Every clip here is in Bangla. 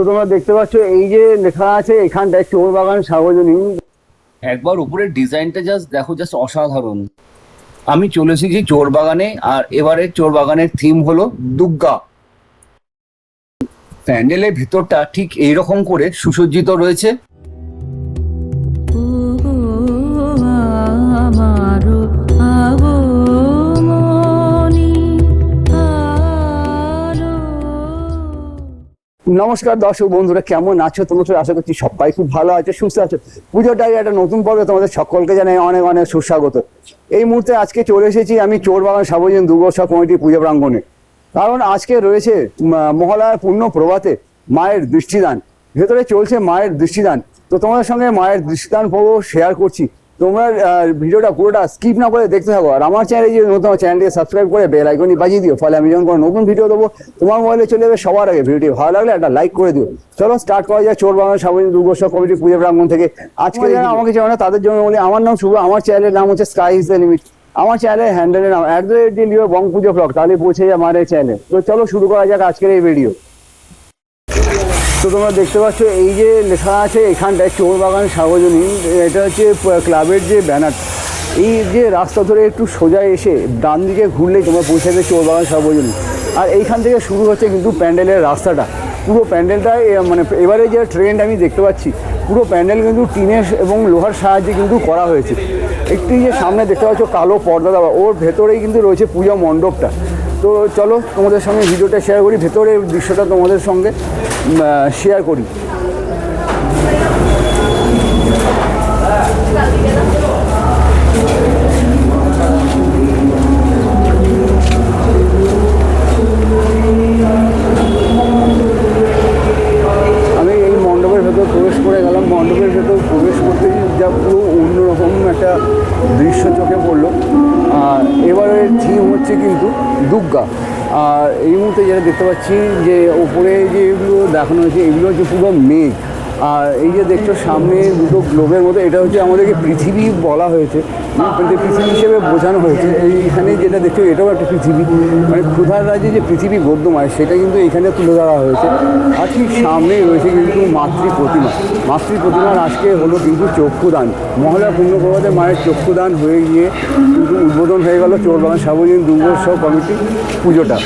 তো তোমরা দেখতে পাচ্ছ, এই যে লেখা আছে, এখানটায় চোর বাগান সার্বজনীন। একবার উপরের ডিজাইনটা জাস্ট দেখো জাস্ট অসাধারণ। আমি চলে এসেছি চোর বাগানে আর এবারে চোর বাগানের থিম হলো দুর্গা। প্যান্ডেলের ভেতরটা ঠিক এইরকম করে সুসজ্জিত রয়েছে। নমস্কার দর্শক বন্ধুরা, কেমন আছো সবাই আশা করছি সবাই খুব ভালো আছে, সুস্থ আছো। পুজোটাই একটা নতুন পর্বে তোমাদের সকলকে জানাই অনেক অনেক সুস্বাগত। এই মুহূর্তে আজকে চলে এসেছি আমি চোর বাগান সার্বজনীন দুর্গোৎসব কমিটির পুজো প্রাঙ্গণে। কারণ আজকে রয়েছে মহালয়ার পূর্ণ প্রভাতে মায়ের দৃষ্টিদান। ভেতরে চলছে মায়ের দৃষ্টিদান। তো তোমাদের সঙ্গে মায়ের দৃষ্টিদান পর্ব শেয়ার করছি। তোমরা ভিডিওটা পুরোটা স্কিপ না করে দেখতে থাকো। আর আমার চ্যানেলে যে নতুন চ্যানেলটিকে সাবস্ক্রাইব করে বেল আইকনটি বাজিয়ে দিও। ফলে আমি যখন কোনো নতুন ভিডিও দেবো তোমার মোবাইলে চলে যাবে সবার আগে। ভিডিওটি ভালো লাগলে একটা লাইক করে দিও। চলো স্টার্ট করা যায় চোর বাংলা সার্বজনীন দুর্গোৎসব কমিটি পুজো প্রাঙ্গণ থেকে। আজকে যারা আমাকে জানো না তাদের জন্য বলি আমার নাম শুভ। আমার চ্যানেলের নাম হচ্ছে স্কাই ইজ দ্য লিমিট আমার চ্যানেলের হ্যান্ডেলের নাম at the rate Leo Bong Pujo blog তাহলে পৌঁছে যায় আমার এই চ্যানেল তো চলো শুরু করা যাক আজকের এই ভিডিও তো তোমরা দেখতে পাচ্ছ এই যে লেখা আছে এখানটায় চোর বাগান সার্বজনীন এটা হচ্ছে ক্লাবের যে ব্যানার। এই যে রাস্তা ধরে একটু সোজা এসে ডান দিকে ঘুরলেই তোমরা পৌঁছে যাবে চোর বাগান সার্বজনীন। আর এইখান থেকে শুরু হচ্ছে কিন্তু প্যান্ডেলের রাস্তাটা। পুরো প্যান্ডেলটাই এ, মানে এবারে যে ট্রেন্ড আমি দেখতে পাচ্ছি পুরো প্যান্ডেল কিন্তু টিনের এবং লোহার সাহায্যে কিন্তু করা হয়েছে। একটি যে সামনে দেখতে পাচ্ছ কালো পর্দা দেওয়া ওর ভেতরেই কিন্তু রয়েছে পূজা মণ্ডপটা। তো চলো তোমাদের সঙ্গে ভিডিওটা শেয়ার করি ভেতরের দৃশ্যটা তোমাদের সঙ্গে শেয়ার করি। দুর্গা। আর এই মুহূর্তে যেটা দেখতে পাচ্ছি যে ওপরে যে এগুলো দেখানো হয়েছে, এগুলো হচ্ছে পুরো মেঘ। আর এই যে দেখছ সামনে দুটো গ্লোবের মতো, এটা হচ্ছে আমাদেরকে পৃথিবী বলা হয়েছে। পৃথিবী হিসেবে বোঝানো হয়েছে। এইখানে যেটা দেখছ, এটাও একটা পৃথিবী। মানে ক্ষুধার রাজ্যে যে পৃথিবী গদ্যময় সেটা কিন্তু এখানে তুলে ধরা হয়েছে। আর ঠিক সামনেই রয়েছে কিন্তু মাতৃ প্রতিমা। মাতৃ প্রতিমার আজকে হলো কিন্তু চক্ষুদান। মহলা পুণ্যপ্রভাতে মায়ের চক্ষুদান হয়ে গিয়ে কিন্তু উদ্বোধন হয়ে গেল চোরবাগান সার্বজনীন দুর্গোৎসব কমিটি পুজোটা।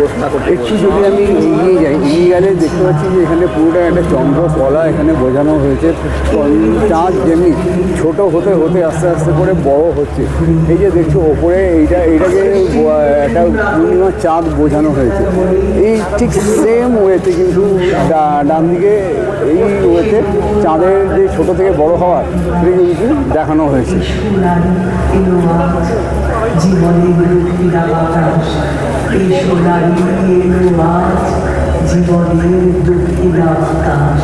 একটু যদি আমি এগিয়ে যাই এগিয়ে গেলে দেখতে পাচ্ছি যে এখানে পুরোটা একটা চন্দ্রকলা এখানে বোঝানো হয়েছে। চাঁদ যেমনি ছোট হতে হতে আস্তে আস্তে করে বড় হচ্ছে। এই যে দেখছ ওপরে এইটা এইটাকে একটা পূর্ণিমার চাঁদ বোঝানো হয়েছে। এই ঠিক সেম ওয়েতে কিন্তু ডা- ডান দিকে এই ওয়েতে চাঁদের যে ছোট থেকে বড় হওয়ার সেটা কিন্তু দেখানো হয়েছে। বাতাস এই সোনালি এলো আজ জীবনের দুঃখীরা বাতাস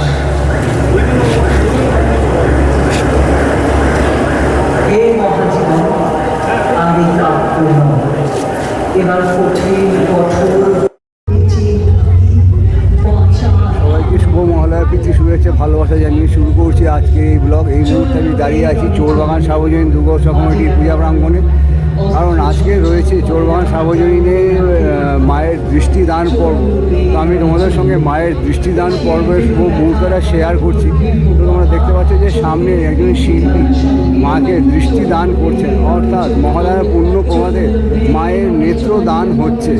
হে মহাজীবন আমি প্রীতি শুভেচ্ছা, ভালোবাসা জানিয়ে শুরু করছি আজকে এই ব্লগ। এই মুহূর্তে আমি দাঁড়িয়ে আছি চোরবাগান সার্বজনীন দুর্গোৎসব কমিটির পূজা প্রাঙ্গণে। কারণ আজকে রয়েছে চোরবান সার্বজনীনে মায়ের দৃষ্টিদান পর্ব। তো আমি তোমাদের সঙ্গে মায়ের দৃষ্টিদান পর্বের মুহূর্তটা শেয়ার করছি। তো তোমরা দেখতে পাচ্ছ যে সামনে একজন শিল্পী মাকে দৃষ্টিদান করছেন। অর্থাৎ মহালয়ার পূর্ণ প্রভাতে মায়ের নেত্রদান হচ্ছে।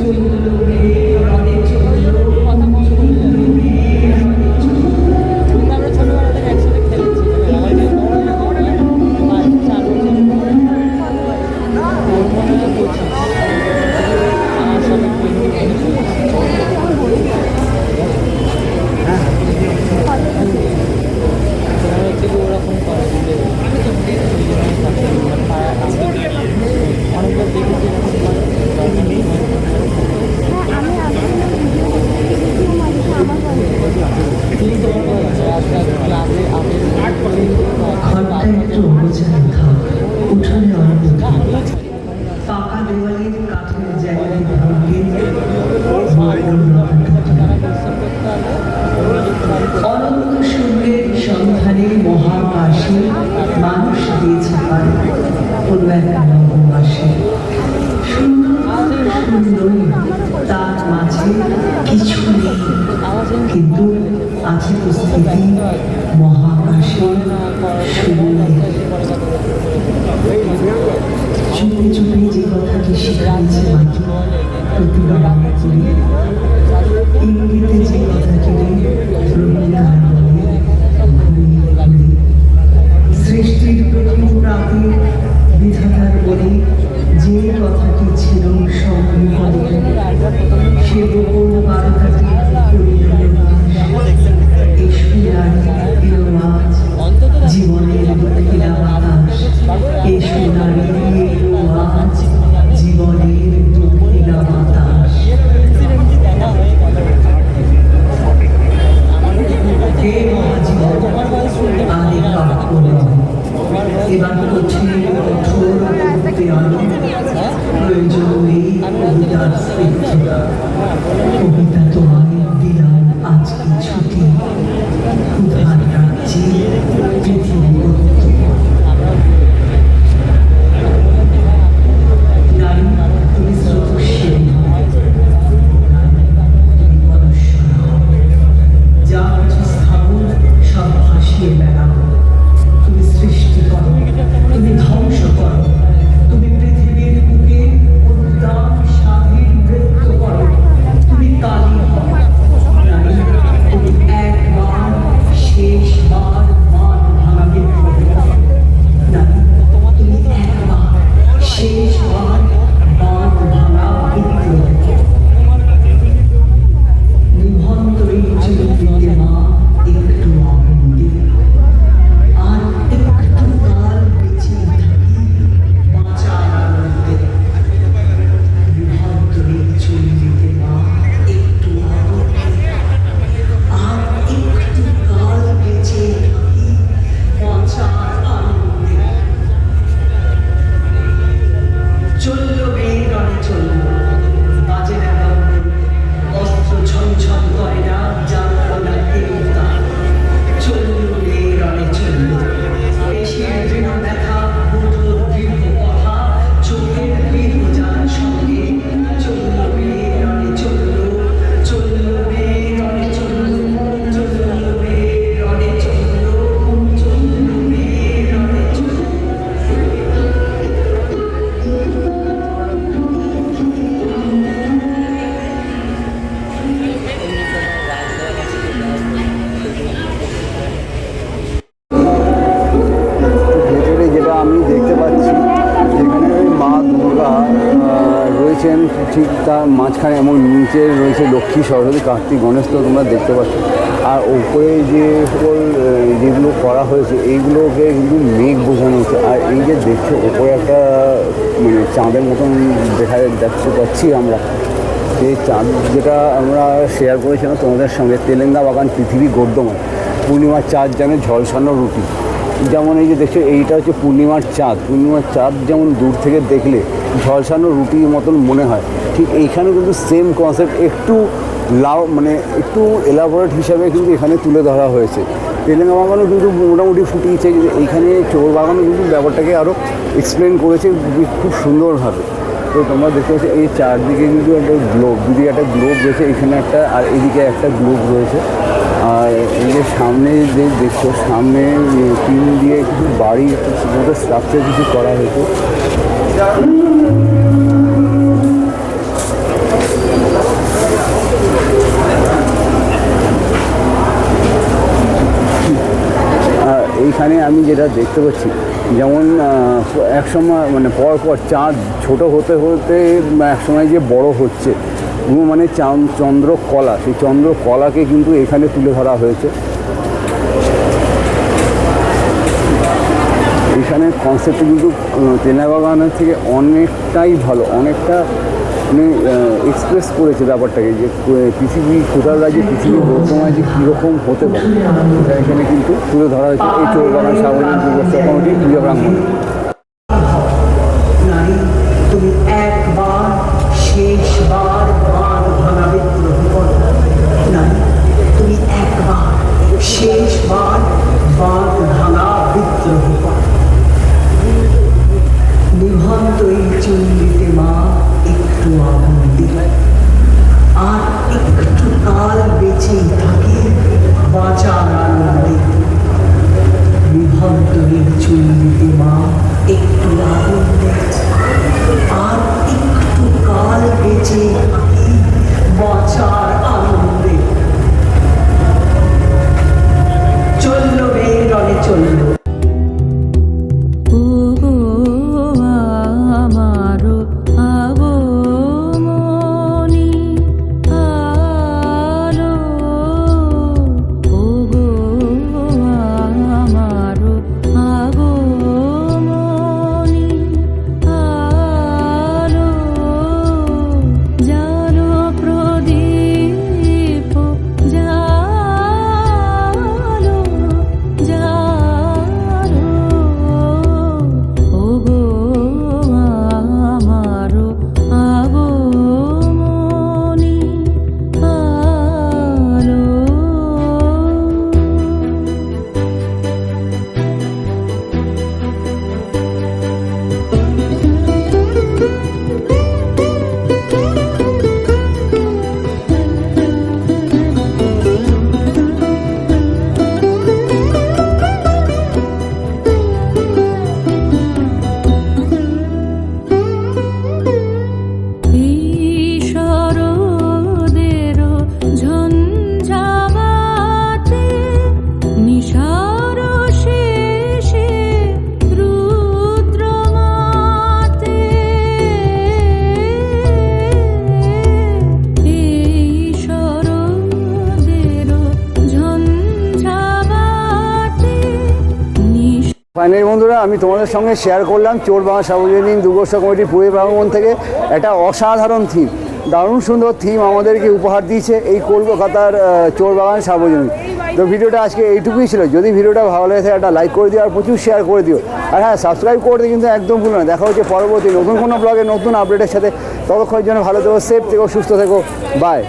কিন্তু আছে উপস্থিতি মহাকাশে শূন্যের চুপে চুপে যে কথাটি শিখাইছে মাকে প্রতিবার করি ইঙ্গিতে যে কথাটি সৃষ্টির ঠিক তার মাঝখানে এমন নিচে রয়েছে লক্ষ্মী, সরস্বতী, কার্তিক, গণেশ তো তোমরা দেখতে পাচ্ছ। আর ওপরে যে সকল যেগুলো করা হয়েছে, এইগুলোকে কিন্তু মেঘ বোঝানো হচ্ছে। আর এই যে দেখছ, ওপরে একটা মানে চাঁদের মতন দেখা দেখতে পাচ্ছি আমরা। সেই চাঁদ যেটা আমরা শেয়ার করেছিলাম তোমাদের সঙ্গে তেলেঙ্গা বাগান পৃথিবী গদ্যময় পূর্ণিমার চাঁদ যেন ঝলসানো রুটি। যেমন এই যে দেখছ, এইটা হচ্ছে পূর্ণিমার চাঁদ। পূর্ণিমার চাঁদ যেমন দূর থেকে দেখলে ঝলসানো রুটির মতন মনে হয়। ঠিক এইখানে কিন্তু সেম কনসেপ্ট একটু লাউ মানে একটু এলাবোরেট হিসাবে কিন্তু এখানে তুলে ধরা হয়েছে। তেলেঙ্গা বাগানও কিন্তু মোটামুটি ফুটিয়েছে এইখানে চোর বাগানও কিন্তু ব্যাপারটাকে আরও এক্সপ্লেন করেছে খুব সুন্দরভাবে। তো তোমরা দেখতে পাচ্ছ, এই চারদিকে কিন্তু একটা গ্লোব যদি একটা গ্লোব রয়েছে এখানে একটা আর এদিকে একটা গ্লোব রয়েছে। আর এই যে সামনে যে দেখছ, সামনে টিন দিয়ে কিছু বাড়ি, একটা স্ট্রাকচার কিছু করা হয়েছে। আর এইখানে আমি যেটা দেখতে পাচ্ছি, যেমন এক সময় মানে পর পর চাঁদ ছোট হতে হতে এক সময় যে বড় হচ্ছে মানে চন্দ্রকলা, সেই চন্দ্রকলাকে কিন্তু এখানে তুলে ধরা হয়েছে। এখানে কনসেপ্ট কিন্তু তেনাবাগানের থেকে অনেকটাই ভালো, অনেকটা মানে এক্সপ্রেস করেছে ব্যাপারটাকে যে পৃথিবী কোথাও রাজ্যে পৃথিবী বর্তমানে যে কীরকম হতে পারে। এখানে কিন্তু তুলে ধরা হয়েছে এই চোর বাগান সাবলীল দুর্গোৎসব কমিটি পুজো প্রাঙ্গণে ফাইনালি বন্ধুরা, আমি তোমাদের সঙ্গে শেয়ার করলাম চোর বাংলা সার্বজনীন দুর্গোৎসব কমিটি পুয়ে প্রাঙ্গন থেকে একটা অসাধারণ থিম দারুণ সুন্দর থিম আমাদেরকে উপহার দিয়েছে এই কলকাতার চোর বাগান সার্বজনীন। তো ভিডিওটা আজকে এইটুকুই ছিল। যদি ভিডিওটা ভালো লাগে একটা লাইক করে দিও আর প্রচুর শেয়ার করে দিও। আর হ্যাঁ সাবস্ক্রাইব করতে কিন্তু একদম ভুলো না। দেখা হচ্ছে পরবর্তী নতুন কোনো ব্লগে নতুন আপডেটের সাথে। ততক্ষণের জন্য ভালো থেকো সেফ থেকো, সুস্থ থেকো। বাই